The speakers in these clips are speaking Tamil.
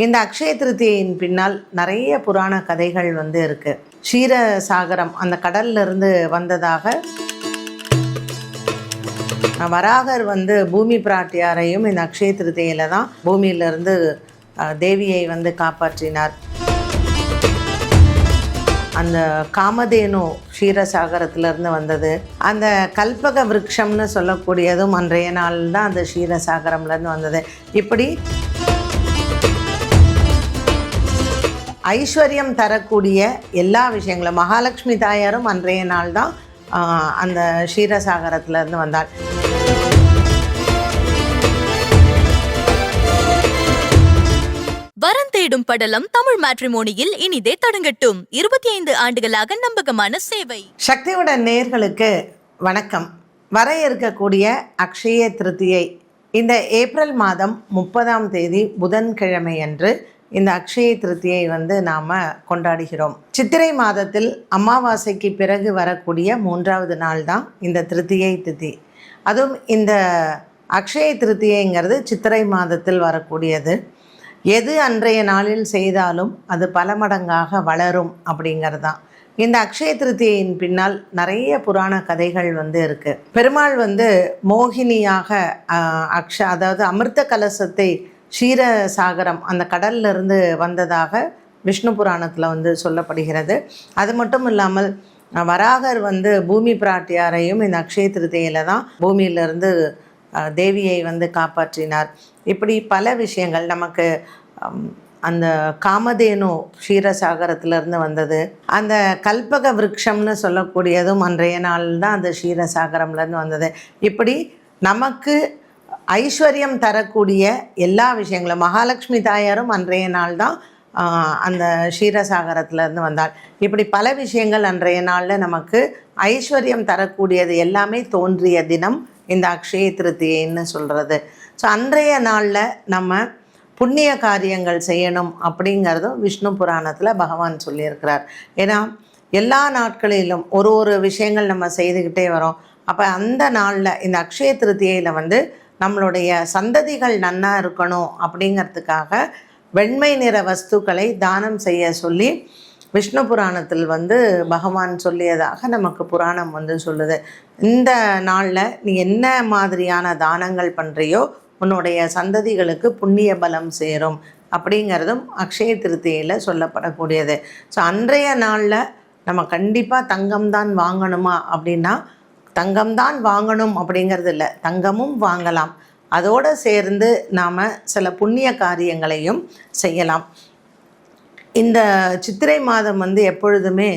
இந்த அக்ஷய திருத்தியின் பின்னால் நிறைய புராண கதைகள் வந்து இருக்கு. க்ஷீரசாகரம் அந்த கடல்ல இருந்து வந்ததாக வராகர் வந்து பூமி பிராட்டியாரையும் இந்த அக்ஷய திருத்தியில தான் பூமியிலிருந்து தேவியை வந்து காப்பாற்றினார். அந்த காமதேனு க்ஷீரசாகரத்திலிருந்து வந்தது. அந்த கல்பக விருட்சம்னு சொல்லக்கூடியதும் அன்றைய நாள் தான் அந்த க்ஷீரசாகரம்லேருந்து வந்தது. இப்படி ஐஸ்வர்யம் தரக்கூடிய எல்லா விஷயங்களும். மகாலட்சுமி தாயாரும் அன்றைய நாள் தான் அந்த க்ஷீரசாகரத்திலிருந்து வந்தாள். வரன் தேடும் படலம் தமிழ் மேட்ரிமோனியில் இனிதே தொடங்கட்டும். இருபத்தி ஐந்து ஆண்டுகளாக நம்பகமான சேவை. சக்தியுடன் நேர்களுக்கு வணக்கம். வர இருக்கக்கூடிய அக்ஷய திருத்தியை இந்த ஏப்ரல் மாதம் முப்பதாம் தேதி புதன்கிழமை அன்று இந்த அக்ஷய திருத்தியை வந்து நாம் கொண்டாடுகிறோம். சித்திரை மாதத்தில் அமாவாசைக்கு பிறகு வரக்கூடிய மூன்றாவது நாள் தான் இந்த திருத்தியை திதி. அதுவும் இந்த அக்ஷய திருத்தியைங்கிறது சித்திரை மாதத்தில் வரக்கூடியது. எது அன்றைய நாளில் செய்தாலும் அது பல மடங்காக வளரும் அப்படிங்கிறது தான். இந்த அக்ஷய திருத்தியின் பின்னால் நிறைய புராண கதைகள் வந்து இருக்குது பெருமாள் வந்து மோகினியாக அக்ஷ அதாவது அமிர்த கலசத்தை க்ஷீரசாகரம் அந்த கடல்லிருந்து வந்ததாக விஷ்ணு புராணத்தில் வந்து சொல்லப்படுகிறது. அது மட்டும் இல்லாமல் வராகர் வந்து பூமி பிராட்டியாரையும் இந்த அக்ஷய திருத்தையில் தான் பூமியிலிருந்து தேவியை வந்து காப்பாற்றினார். இப்படி பல விஷயங்கள் நமக்கு அந்த காமதேனு க்ஷீரசாகரத்திலிருந்து வந்தது. அந்த கல்பக விருட்சம்னு சொல்லக்கூடியதும் அன்றைய நாள் தான் அந்த க்ஷீரசாகரம்லேருந்து வந்தது. இப்படி நமக்கு ஐஸ்வர்யம் தரக்கூடிய எல்லா விஷயங்களும். மகாலட்சுமி தாயாரும் அன்றைய நாள் தான் அந்த க்ஷீரசாகரத்திலேருந்து வந்தாள். இப்படி பல விஷயங்கள் அன்றைய நாளில் நமக்கு ஐஸ்வர்யம் தரக்கூடியது எல்லாமே தோன்றிய தினம் இந்த அக்ஷய திருத்தியைன்னு சொல்கிறது ஸோ அன்றைய நாளில் நம்ம புண்ணிய காரியங்கள் செய்யணும் அப்படிங்கிறதும் விஷ்ணு புராணத்தில் பகவான் சொல்லியிருக்கிறார். ஏன்னா எல்லா நாட்களிலும் ஒரு ஒரு விஷயங்கள் நம்ம செய்துக்கிட்டே வரோம். அப்போ அந்த நாளில் இந்த அக்ஷய திருத்தியையில் வந்து நம்மளுடைய சந்ததிகள் நன்னா இருக்கணும் அப்படிங்கிறதுக்காக வெண்மை நிற வஸ்துக்களை தானம் செய்ய சொல்லி விஷ்ணு புராணத்தில் வந்து பகவான் சொல்லியதாக நமக்கு புராணம் வந்து சொல்லுது. இந்த நாளில் நீ என்ன மாதிரியான தானங்கள் பண்ணுறியோ உன்னுடைய சந்ததிகளுக்கு புண்ணிய பலம் சேரும் அப்படிங்கிறதும் அக்ஷய திருத்தியில் சொல்லப்படக்கூடியது. ஸோ அன்றைய நாளில் நம்ம கண்டிப்பாக தங்கம் தான் வாங்கணுமா அப்படின்னா தங்கம் தான் வாங்கணும் அப்படிங்கிறது இல்லை. தங்கமும் வாங்கலாம். அதோடு சேர்ந்து நாம் சில புண்ணிய காரியங்களையும் செய்யலாம். இந்த சித்திரை மாதம் வந்து எப்பொழுதுமே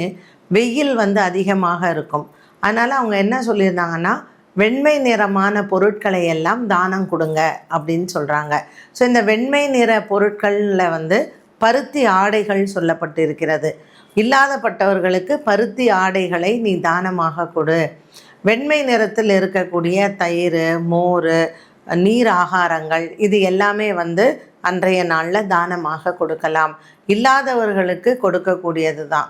வெயில் வந்து அதிகமாக இருக்கும். அதனால் அவங்க என்ன சொல்லியிருந்தாங்கன்னா வெண்மை நிறமான பொருட்களை எல்லாம் தானம் கொடுங்க அப்படின்னு சொல்கிறாங்க ஸோ இந்த வெண்மை நிற பொருட்களில் வந்து பருத்தி ஆடைகள் சொல்லப்பட்டு இருக்கிறது இல்லாதப்பட்டவர்களுக்கு பருத்தி ஆடைகளை நீ தானமாக கொடு. வெண்மை நிறத்தில் இருக்கக்கூடிய தயிர் மோர் நீர் ஆகாரங்கள் இது எல்லாமே வந்து அன்றைய நாளில் தானமாக கொடுக்கலாம். இல்லாதவர்களுக்கு கொடுக்கக்கூடியது தான்.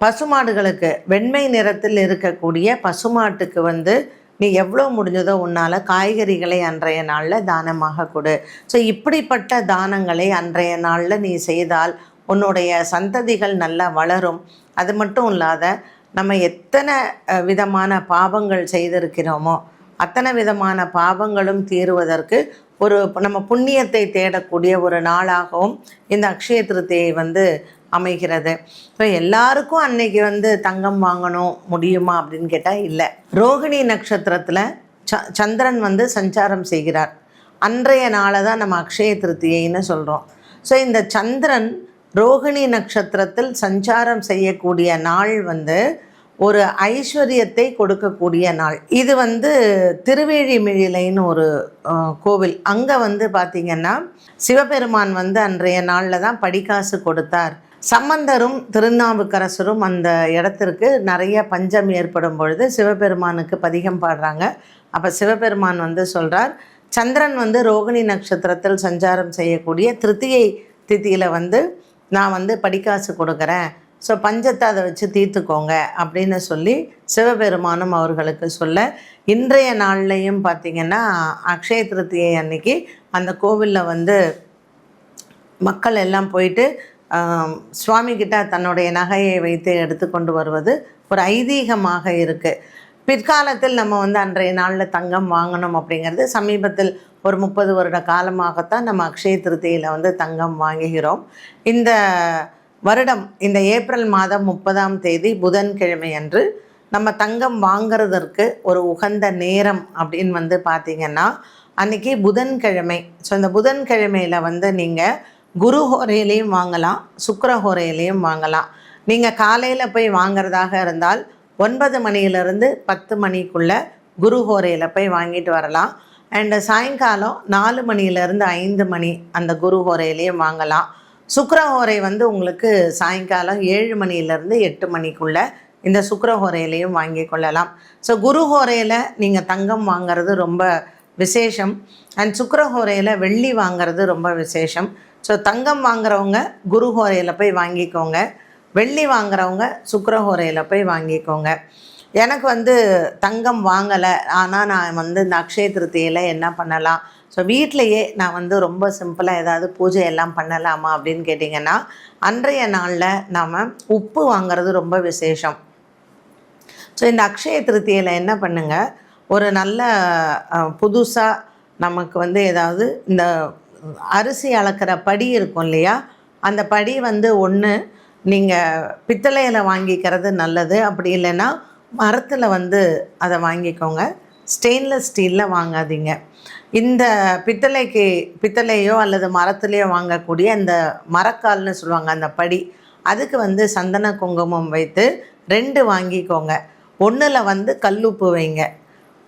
பசுமாடுகளுக்கு வெண்மை நிறத்தில் இருக்கக்கூடிய பசுமாட்டுக்கு வந்து நீ எவ்வளோ முடிஞ்சதோ உன்னால் காய்கறிகளை அன்றைய நாளில் தானமாக கொடு. ஸோ இப்படிப்பட்ட தானங்களை அன்றைய நாளில் நீ செய்தால் உன்னுடைய சந்ததிகள் நல்லா வளரும். அது மட்டும் இல்லாத நம்ம எத்தனை விதமான பாவங்கள் செய்திருக்கிறோமோ அத்தனை விதமான பாவங்களும் தீருவதற்கு ஒரு நம்ம புண்ணியத்தை தேடக்கூடிய ஒரு நாளாகவும் இந்த அக்ஷய திருத்தியை வந்து அமைகிறது. இப்போ எல்லாருக்கும் அன்னைக்கு வந்து தங்கம் வாங்கணும் முடியுமா அப்படின்னு கேட்டால் இல்லை. ரோகிணி நட்சத்திரத்தில் ச சந்திரன் வந்து சஞ்சாரம் செய்கிறார். அன்றைய நாளை தான் நம்ம அக்ஷய திருத்தியைன்னு சொல்கிறோம் ஸோ இந்த சந்திரன் ரோகிணி நட்சத்திரத்தில் சஞ்சாரம் செய்யக்கூடிய நாள் வந்து ஒரு ஐஸ்வர்யத்தை கொடுக்கக்கூடிய நாள். இது வந்து திருவேழிமிழிலைன்னு ஒரு கோவில். அங்கே வந்து பார்த்திங்கன்னா சிவபெருமான் வந்து அன்றைய நாளில் தான் படிக்காசு கொடுத்தார். சம்பந்தரும் திருநாவுக்கரசரும் அந்த இடத்திற்கு நிறைய பஞ்சம் ஏற்படும் பொழுது சிவபெருமானுக்கு பதிகம் பாடுறாங்க. அப்போ சிவபெருமான் வந்து சொல்கிறார் சந்திரன் வந்து ரோகிணி நட்சத்திரத்தில் சஞ்சாரம் செய்யக்கூடிய திருத்தியை திதியில் வந்து நான் வந்து படிக்காசு கொடுக்குறேன். ஸோ பஞ்சத்தை அதை வச்சு தீர்த்துக்கோங்க அப்படின்னு சொல்லி சிவபெருமானும் அவர்களுக்கு சொல்ல இன்றைய நாள்லையும் பார்த்திங்கன்னா அக்ஷய திருத்தியை அன்னைக்கு அந்த கோவிலில் வந்து மக்கள் எல்லாம் போயிட்டு சுவாமிகிட்ட தன்னுடைய நகையை வைத்து எடுத்து கொண்டு வருவது ஒரு ஐதீகமாக இருக்குது பிற்காலத்தில் நம்ம வந்து அன்றைய நாளில் தங்கம் வாங்கணும் அப்படிங்கிறது சமீபத்தில் ஒரு முப்பது வருட காலமாகத்தான் நம்ம அக்ஷய திருத்தியில் வந்து தங்கம் வாங்குகிறோம். இந்த வருடம் இந்த ஏப்ரல் மாதம் முப்பதாம் தேதி புதன்கிழமை அன்று நம்ம தங்கம் வாங்குறதற்கு ஒரு உகந்த நேரம் அப்படின்னு வந்து பார்த்திங்கன்னா அன்றைக்கி புதன்கிழமை. ஸோ இந்த புதன்கிழமையில் வந்து நீங்கள் குரு ஹோரையிலையும் வாங்கலாம் சுக்கர ஹோரையிலையும் வாங்கலாம். நீங்கள் காலையில் போய் வாங்கிறதாக இருந்தால் ஒன்பது மணியிலிருந்து பத்து மணிக்குள்ளே குரு ஹோரையில் போய் வாங்கிட்டு வரலாம். அண்டு சாயங்காலம் நாலு மணியிலேருந்து ஐந்து மணி அந்த குரு ஹோரையிலையும் வாங்கலாம். சுக்கர ஹோரை வந்து உங்களுக்கு சாயங்காலம் ஏழு மணியிலேருந்து எட்டு மணிக்குள்ளே இந்த சுக்கர ஹோரையிலையும் வாங்கி கொள்ளலாம். ஸோ குரு ஹோரையில் நீங்கள் தங்கம் வாங்குறது ரொம்ப விசேஷம். அண்ட் சுக்கர ஹோரையில் வெள்ளி வாங்குறது ரொம்ப விசேஷம். ஸோ தங்கம் வாங்குறவங்க குரு ஹோரையில் போய் வாங்கிக்கோங்க. வெள்ளி வாங்குறவங்க சுக்கரஹோரையில் போய் வாங்கிக்கோங்க. எனக்கு வந்து தங்கம் வாங்கலை. ஆனால் நான் வந்து இந்த அக்ஷய திருத்தியில் என்ன பண்ணலாம்? ஸோ வீட்டிலையே நான் வந்து ரொம்ப சிம்பிளாக ஏதாவது பூஜை எல்லாம் பண்ணலாமா அப்படின்னு கேட்டிங்கன்னா அன்றைய நாளில் நாம் உப்பு வாங்குறது ரொம்ப விசேஷம். ஸோ இந்த அக்ஷய திருத்தியில் என்ன பண்ணுங்கள் ஒரு நல்ல புதுசாக நமக்கு வந்து ஏதாவது இந்த அரிசி அளக்கிற படி இருக்கும் இல்லையா? அந்த படி வந்து ஒன்று நீங்கள் பித்தளையில் வாங்கிக்கிறது நல்லது. அப்படி இல்லைன்னா மரத்தில் வந்து அதை வாங்கிக்கோங்க. ஸ்டெயின்லெஸ் ஸ்டீலில் வாங்காதீங்க. இந்த பித்தளைக்கு பித்தளையோ அல்லது மரத்துலேயோ வாங்கக்கூடிய அந்த மரக்கால்னு சொல்லுவாங்க அந்த படி அதுக்கு வந்து சந்தன குங்குமம் வைத்து ரெண்டு வாங்கிக்கோங்க. ஒன்றில் வந்து கல்லுப்பு வைங்க.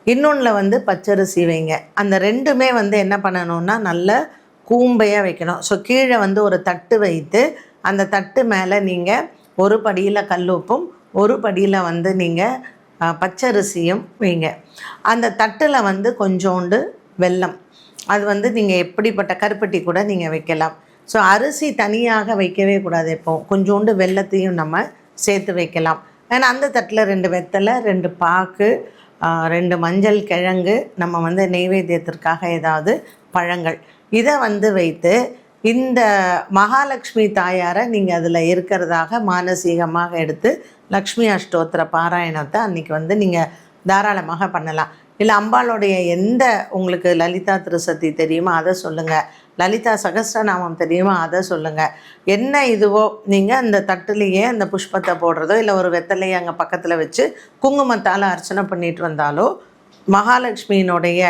இன்னொன்றில் வந்து பச்சரிசி வைங்க. அந்த ரெண்டுமே வந்து என்ன பண்ணணும்னா நல்ல கூம்பையாக வைக்கணும். ஸோ கீழே வந்து ஒரு தட்டு வைத்து அந்த தட்டு மேலே நீங்கள் ஒரு படியில் கல்லுப்பும் ஒரு படியில் வந்து நீங்கள் பச்சரிசியும் வைங்க. அந்த தட்டில் வந்து கொஞ்சோண்டு வெல்லம். அது வந்து நீங்கள் எப்படிப்பட்ட கருப்பட்டி கூட நீங்கள் வைக்கலாம். ஸோ அரிசி தனியாக வைக்கவே கூடாது எப்போ கொஞ்சோண்டு வெல்லத்தையும் நம்ம சேர்த்து வைக்கலாம். ஏன்னா அந்த தட்டில் ரெண்டு வெத்தலை ரெண்டு பாக்கு ரெண்டு மஞ்சள் கிழங்கு நம்ம வந்து நெய்வேத்தியத்திற்காக ஏதாவது பழங்கள். இதை வந்து வைத்து இந்த மகாலட்சுமி தாயாரை நீங்கள் அதில் இருக்கிறதாக மானசீகமாக எடுத்து லக்ஷ்மி அஷ்டோத்திர பாராயணத்தை அன்றைக்கி வந்து நீங்கள் தாராளமாக பண்ணலாம். இல்லை அம்பாளுடைய எந்த உங்களுக்கு லலிதா திருசதி தெரியுமோ? அதை சொல்லுங்கள் லலிதா சகஸ்ரநாமம் தெரியுமோ? அதை சொல்லுங்கள் என்ன இதுவோ நீங்கள் அந்த தட்டுலேயே அந்த புஷ்பத்தை போடுறதோ இல்லை ஒரு வெத்தலையை அங்கே பக்கத்தில் வச்சு குங்குமத்தால் அர்ச்சனை பண்ணிட்டு வந்தாலோ மகாலட்சுமியினுடைய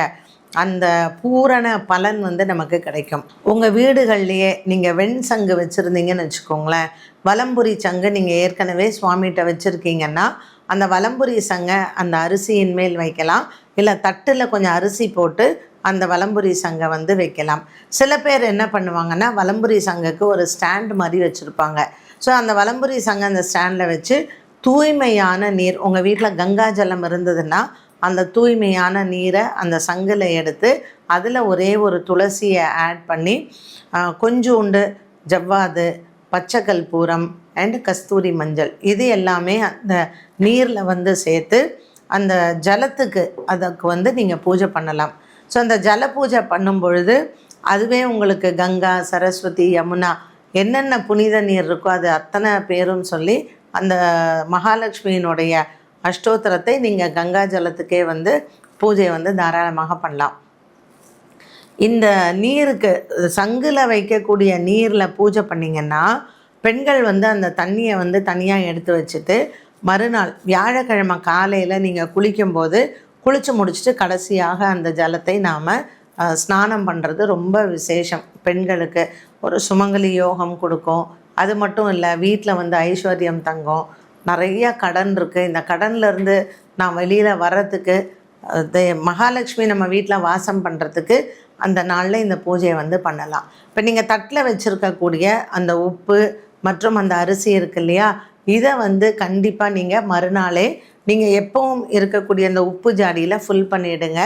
அந்த பூரண பலன் வந்து நமக்கு கிடைக்கும். உங்கள் வீடுகள்லையே நீங்கள் வெண் சங்கு வச்சுருந்தீங்கன்னு வச்சுக்கோங்களேன். வலம்புரி சங்கு நீங்கள் ஏற்கனவே சுவாமிகிட்ட வச்சுருக்கீங்கன்னா அந்த வலம்புரி சங்கை அந்த அரிசியின் மேல் வைக்கலாம். இல்லை தட்டில் கொஞ்சம் அரிசி போட்டு அந்த வலம்புரி சங்கை வந்து வைக்கலாம். சில பேர் என்ன பண்ணுவாங்கன்னா வலம்புரி சங்குக்கு ஒரு ஸ்டாண்ட் மாதிரி வச்சுருப்பாங்க. ஸோ அந்த வலம்புரி சங்கை அந்த ஸ்டாண்டில் வச்சு தூய்மையான நீர் உங்கள் வீட்டில் கங்கா ஜலம் இருந்ததுன்னா அந்த தூய்மையான நீரை அந்த சங்கில் எடுத்து அதில் ஒரே ஒரு துளசியை ஆட் பண்ணி கொஞ்சோண்டு ஜவ்வாது பச்சை கற்பூரம் அண்ட் கஸ்தூரி மஞ்சள். இது எல்லாமே அந்த நீரில் வந்து சேர்த்து அந்த ஜலத்துக்கு அதுக்கு வந்து நீங்கள் பூஜை பண்ணலாம். ஸோ அந்த ஜல பூஜை பண்ணும் பொழுது அதுவே உங்களுக்கு கங்கா சரஸ்வதி யமுனா என்னென்ன புனித நீர் இருக்கோ அது அத்தனை பேரும் சொல்லி அந்த மகாலட்சுமியினுடைய அஷ்டோத்திரத்தை நீங்கள் கங்கா ஜலத்துக்கே வந்து பூஜை வந்து தாராளமாக பண்ணலாம். இந்த நீருக்கு சங்கில் வைக்கக்கூடிய நீரில் பூஜை பண்ணிங்கன்னா பெண்கள் வந்து அந்த தண்ணியை வந்து தனியாக எடுத்து வச்சுட்டு மறுநாள் வியாழக்கிழமை காலையில் நீங்கள் குளிக்கும்போது குளித்து முடிச்சுட்டு கடைசியாக அந்த ஜலத்தை நாம் ஸ்நானம் பண்ணுறது ரொம்ப விசேஷம். பெண்களுக்கு ஒரு சுமங்கலி யோகம் கொடுக்கும். அது மட்டும் இல்லை வீட்டில் வந்து ஐஸ்வர்யம் தங்கும். நிறையா கடன் இருக்குது இந்த கடன்லேருந்து நான் வெளியில் வர்றதுக்கு மகாலட்சுமி நம்ம வீட்டில் வாசம் பண்ணுறதுக்கு அந்த நாளில் இந்த பூஜையை வந்து பண்ணலாம். இப்போ நீங்கள் தட்டில் வச்சுருக்கக்கூடிய அந்த உப்பு மற்றும் அந்த அரிசி இருக்கு இல்லையா? இதை வந்து கண்டிப்பாக நீங்கள் மறுநாளே நீங்கள் எப்பவும் இருக்கக்கூடிய அந்த உப்பு ஜாடியில் ஃபுல் பண்ணிவிடுங்க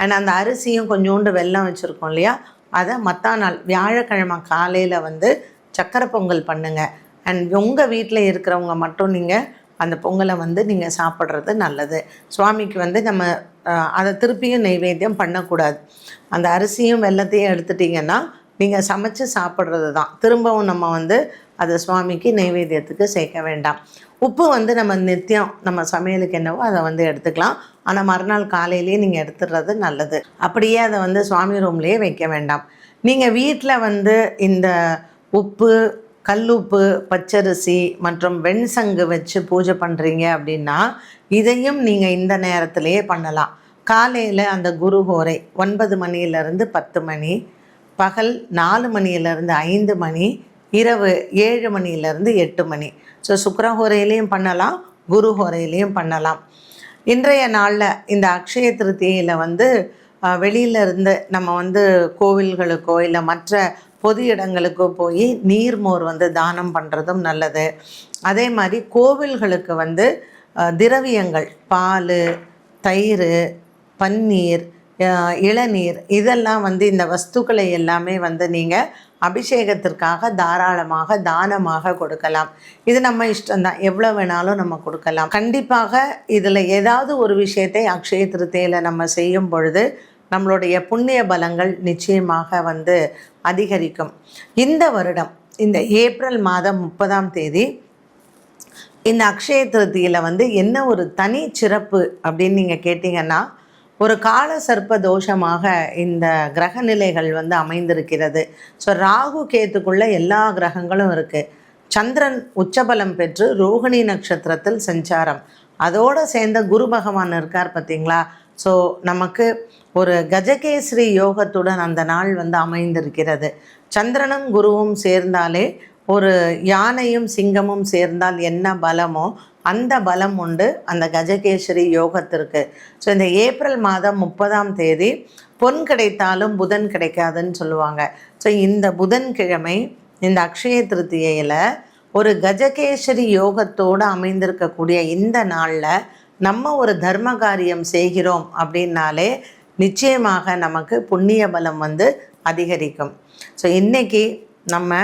அண்ட் அந்த அரிசியும் கொஞ்சோண்டு வெள்ளம் வச்சுருக்கோம் இல்லையா? அதை மற்ற நாள் வியாழக்கிழமை காலையில் வந்து சக்கரை பொங்கல் பண்ணுங்கள் அண்ட் உங்கள் வீட்டில் இருக்கிறவங்க மட்டும் நீங்கள் அந்த பொங்கலை வந்து நீங்கள் சாப்பிட்றது நல்லது. சுவாமிக்கு வந்து நம்ம அதை திருப்பியும் நைவேத்தியம் பண்ணக்கூடாது. அந்த அரிசியும் வெல்லத்தையும் எடுத்துட்டிங்கன்னா நீங்கள் சமைச்சு சாப்பிட்றது தான். திரும்பவும் நம்ம வந்து அதை சுவாமிக்கு நைவேத்தியத்துக்கு சேர்க்க வேண்டாம். உப்பு வந்து நம்ம நித்தியம் நம்ம சமையலுக்கு என்னவோ அதை வந்து எடுத்துக்கலாம். ஆனால் மறுநாள் காலையிலேயே நீங்கள் எடுத்துடுறது நல்லது. அப்படியே அதை வந்து சுவாமி ரூம்லேயே வைக்க வேண்டாம். நீங்கள் வீட்டில் வந்து இந்த உப்பு கல்லுப்பு பச்சரிசி மற்றும் வெண்சங்கு வச்சு பூஜை பண்ணுறீங்க அப்படின்னா இதையும் நீங்கள் இந்த நேரத்திலேயே பண்ணலாம். காலையில் அந்த குருஹோரை ஒன்பது மணியிலேருந்து பத்து மணி பகல் நாலு மணியிலேருந்து ஐந்து மணி இரவு ஏழு மணியிலேருந்து எட்டு மணி. ஸோ சுக்கரஹோரையிலையும் பண்ணலாம் குருஹோரையிலையும் பண்ணலாம். இன்றைய நாளில் இந்த அக்ஷய திருத்தியில் வந்து அஹ், நம்ம வந்து கோவில்களுக்கோ இல்லை மற்ற பொது இடங்களுக்கு போய் நீர்மோர் வந்து தானம் பண்ணுறதும் நல்லது. அதே மாதிரி கோவில்களுக்கு வந்து திரவியங்கள் பால் தயிர் பன்னீர் இளநீர் இதெல்லாம் வந்து இந்த வஸ்துக்களை எல்லாமே வந்து நீங்கள் அபிஷேகத்திற்காக தாராளமாக தானமாக கொடுக்கலாம். இது நம்ம இஷ்டம்தான். எவ்வளோ வேணாலும் நம்ம கொடுக்கலாம். கண்டிப்பாக இதில் ஏதாவது ஒரு விஷயத்தை அக்ஷய திருத்தையில் நம்ம செய்யும் பொழுது நம்மளுடைய புண்ணிய பலங்கள் நிச்சயமாக வந்து அதிகரிக்கும். இந்த வருடம் இந்த ஏப்ரல் மாதம் முப்பதாம் தேதி இந்த அக்ஷய திருத்தியில் வந்து என்ன ஒரு தனி சிறப்பு அப்படின்னு நீங்கள் கேட்டிங்கன்னா ஒரு கால சர்ப்ப தோஷமாக இந்த கிரக நிலைகள் வந்து அமைந்திருக்கிறது. ஸோ ராகு கேத்துக்குள்ள எல்லா கிரகங்களும் இருக்குது சந்திரன் உச்சபலம் பெற்று ரோகிணி நட்சத்திரத்தில் சஞ்சாரம். அதோடு சேர்ந்த குரு பகவான் இருக்கார் பார்த்தீங்களா ஸோ நமக்கு ஒரு கஜகேசரி யோகத்துடன் அந்த நாள் வந்து அமைந்திருக்கிறது. சந்திரனும் குருவும் சேர்ந்தாலே ஒரு யானையும் சிங்கமும் சேர்ந்தால் என்ன பலமோ அந்த பலம் உண்டு அந்த கஜகேசரி யோகத்திற்கு. ஸோ இந்த ஏப்ரல் மாதம் முப்பதாம் தேதி பொன் கிடைத்தாலும் புதன் கிடைக்காதுன்னு சொல்லுவாங்க. ஸோ இந்த புதன்கிழமை இந்த அக்ஷய திருத்தியையில் ஒரு கஜகேசரி யோகத்தோடு அமைந்திருக்கக்கூடிய இந்த நாளில் நம்ம ஒரு தர்ம காரியம் செய்கிறோம் அப்படின்னாலே நிச்சயமாக நமக்கு புண்ணிய பலம் வந்து அதிகரிக்கும். ஸோ இன்றைக்கி நம்ம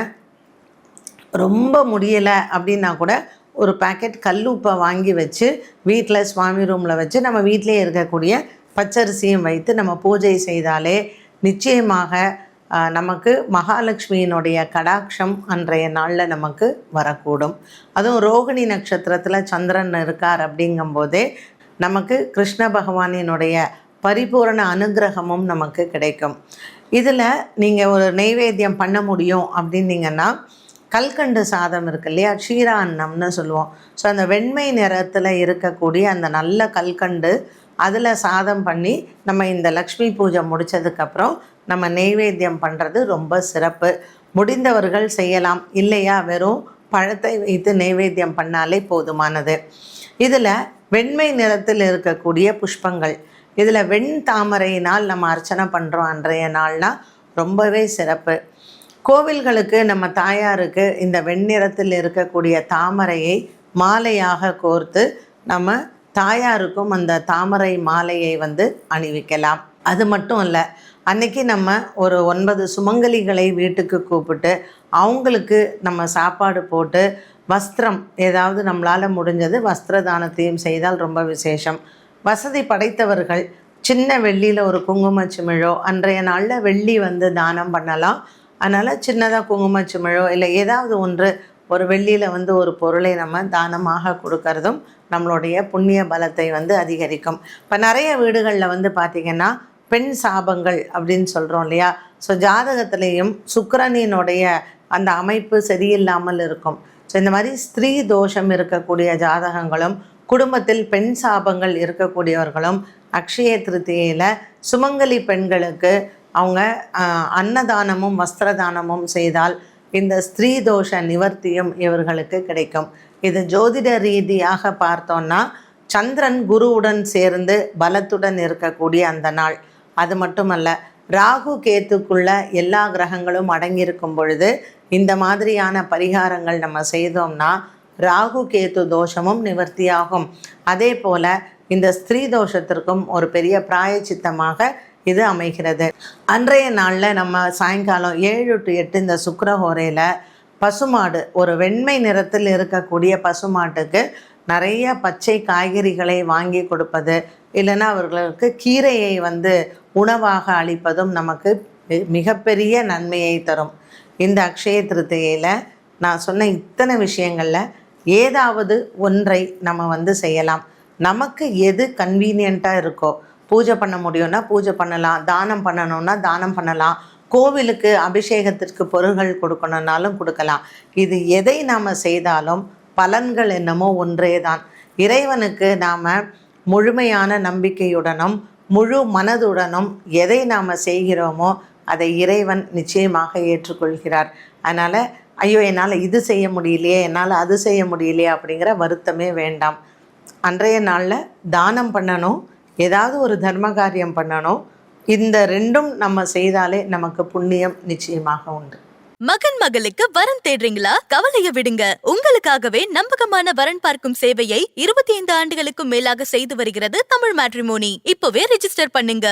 ரொம்ப முடியலை அப்படின்னா கூட ஒரு பாக்கெட் உப்பை வாங்கி வச்சு வீட்டில் சுவாமி ரூமில் வச்சு நம்ம வீட்டிலே இருக்கக்கூடிய பச்சரிசியும் வைத்து நம்ம பூஜை செய்தாலே நிச்சயமாக நமக்கு மகாலட்சுமியினுடைய கடாட்சம் அன்றைய நாளில் நமக்கு வரக்கூடும். அதுவும் ரோகிணி நட்சத்திரத்தில் சந்திரன் இருக்கார் அப்படிங்கும்போதே நமக்கு கிருஷ்ண பகவானினுடைய பரிபூரண அனுகிரகமும் நமக்கு கிடைக்கும். இதில் நீங்கள் ஒரு நெய்வேத்தியம் பண்ண முடியும் அப்படின்னீங்கன்னா கல்கண்டு சாதம் இருக்கு இல்லையா? க்ஷீரா அன்னம்னு சொல்லுவோம். ஸோ அந்த வெண்மை நிறத்தில் இருக்கக்கூடிய அந்த நல்ல கல்கண்டு அதில் சாதம் பண்ணி நம்ம இந்த லக்ஷ்மி பூஜை முடித்ததுக்கப்புறம் நம்ம நெய்வேத்தியம் பண்ணுறது ரொம்ப சிறப்பு. முடிந்தவர்கள் செய்யலாம். இல்லையா? வெறும் பழத்தை வைத்து நெய்வேத்தியம் பண்ணாலே போதுமானது. இதில் வெண்மை நிறத்தில் இருக்கக்கூடிய புஷ்பங்கள். இதில் வெண் தாமரையினால் நம்ம அர்ச்சனை பண்ணுறோம் அன்றைய நாள்னால் ரொம்பவே சிறப்பு. கோவில்களுக்கு நம்ம தாயாருக்கு இந்த வெண்ணிறத்தில் இருக்கக்கூடிய தாமரையை மாலையாக கோர்த்து நம்ம தாயாருக்கும் அந்த தாமரை மாலையை வந்து அணிவிக்கலாம். அது மட்டும் இல்லை அன்னைக்கு நம்ம ஒரு ஒன்பது சுமங்கலிகளை வீட்டுக்கு கூப்பிட்டு அவங்களுக்கு நம்ம சாப்பாடு போட்டு வஸ்திரம் ஏதாவது நம்மளால் முடிஞ்சது வஸ்திர தானத்தையும் செய்தால் ரொம்ப விசேஷம். வசதி படைத்தவர்கள் சின்ன வெள்ளியில் ஒரு குங்குமச்சிமிழோ அன்றைய நாளில் வெள்ளி வந்து தானம் பண்ணலாம். அதனால் சின்னதாக குங்குமச்சிமிழோ இல்லை ஏதாவது ஒன்று ஒரு வெள்ளியில் வந்து ஒரு பொருளை நம்ம தானமாக கொடுக்கறதும் நம்மளுடைய புண்ணிய பலத்தை வந்து அதிகரிக்கும். இப்போ நிறைய வீடுகளில் வந்து பார்த்திங்கன்னா பெண் சாபங்கள் அப்படின்னு சொல்கிறோம் இல்லையா? ஸோ ஜாதகத்திலையும் சுக்கரனினுடைய அந்த அமைப்பு சரியில்லாமல் இருக்கும். ஸோ இந்த மாதிரி ஸ்திரீ தோஷம் இருக்கக்கூடிய ஜாதகங்களும் குடும்பத்தில் பெண் சாபங்கள் இருக்கக்கூடியவர்களும் அக்ஷய திருத்தியில் சுமங்கலி பெண்களுக்கு அவங்க அன்னதானமும் வஸ்திரதானமும் செய்தால் இந்த ஸ்திரீ தோஷ நிவர்த்தியும் இவர்களுக்கு கிடைக்கும். இது ஜோதிட ரீதியாக பார்த்தோன்னா சந்திரன் குருவுடன் சேர்ந்து பலத்துடன் இருக்கக்கூடிய அந்த நாள். அது மட்டுமல்ல ராகு கேத்துக்குள்ள எல்லா கிரகங்களும் அடங்கியிருக்கும் பொழுது இந்த மாதிரியான பரிகாரங்கள் நம்ம செய்தோம்னா ராகு கேத்து தோஷமும் நிவர்த்தியாகும். அதே போல இந்த ஸ்திரீ தோஷத்திற்கும் ஒரு பெரிய பிராயச்சித்தமாக இது அமைகிறது. அன்றைய நாளில் நம்ம சாயங்காலம் ஏழு டு எட்டு இந்த சுக்கரஹோரையில் பசுமாடு ஒரு வெண்மை நிறத்தில் இருக்கக்கூடிய பசுமாட்டுக்கு நிறைய பச்சை காய்கறிகளை வாங்கி கொடுப்பது இல்லைன்னா அவர்களுக்கு கீரையை வந்து உணவாக அளிப்பதும் நமக்கு மிகப்பெரிய நன்மையை தரும். இந்த அக்ஷய திருத்திகையில் நான் சொன்ன இத்தனை விஷயங்களில் ஏதாவது ஒன்றை நம்ம வந்து செய்யலாம். நமக்கு எது கன்வீனியண்ட்டாக இருக்கோ பூஜை பண்ண முடியும்னா பூஜை பண்ணலாம் தானம் பண்ணணும்னா தானம் பண்ணலாம். கோவிலுக்கு அபிஷேகத்திற்கு பொருள்கள் கொடுக்கணுன்னாலும் கொடுக்கலாம். இது எதை நாம் செய்தாலும் பலன்கள் என்னமோ ஒன்றே தான் இறைவனுக்கு நாம் முழுமையான நம்பிக்கையுடனும் முழு மனதுடனும் எதை நாம் செய்கிறோமோ அதை இறைவன் நிச்சயமாக ஏற்றுக்கொள்கிறார். அதனால் ஐயோ என்னால் இது செய்ய முடியலையே என்னால் அது செய்ய முடியலையே அப்படிங்கிற வருத்தமே வேண்டாம். அன்றைய நாளில் தானம் பண்ணணும் ஏதாவது ஒரு தர்ம காரியம் பண்ணணும் இந்த ரெண்டும் நம்ம செய்தாலே நமக்கு புண்ணியம் நிச்சயமாக உண்டு. மகன் மகளுக்கு வரன் தேடுறீங்களா? கவலைய விடுங்க. உங்களுக்காகவே நம்பகமான வரன் பார்க்கும் சேவையை இருபத்தி ஐந்து ஆண்டுகளுக்கும் மேலாக செய்து வருகிறது தமிழ் மேட்ரிமோனி. இப்பவே ரெஜிஸ்டர் பண்ணுங்க.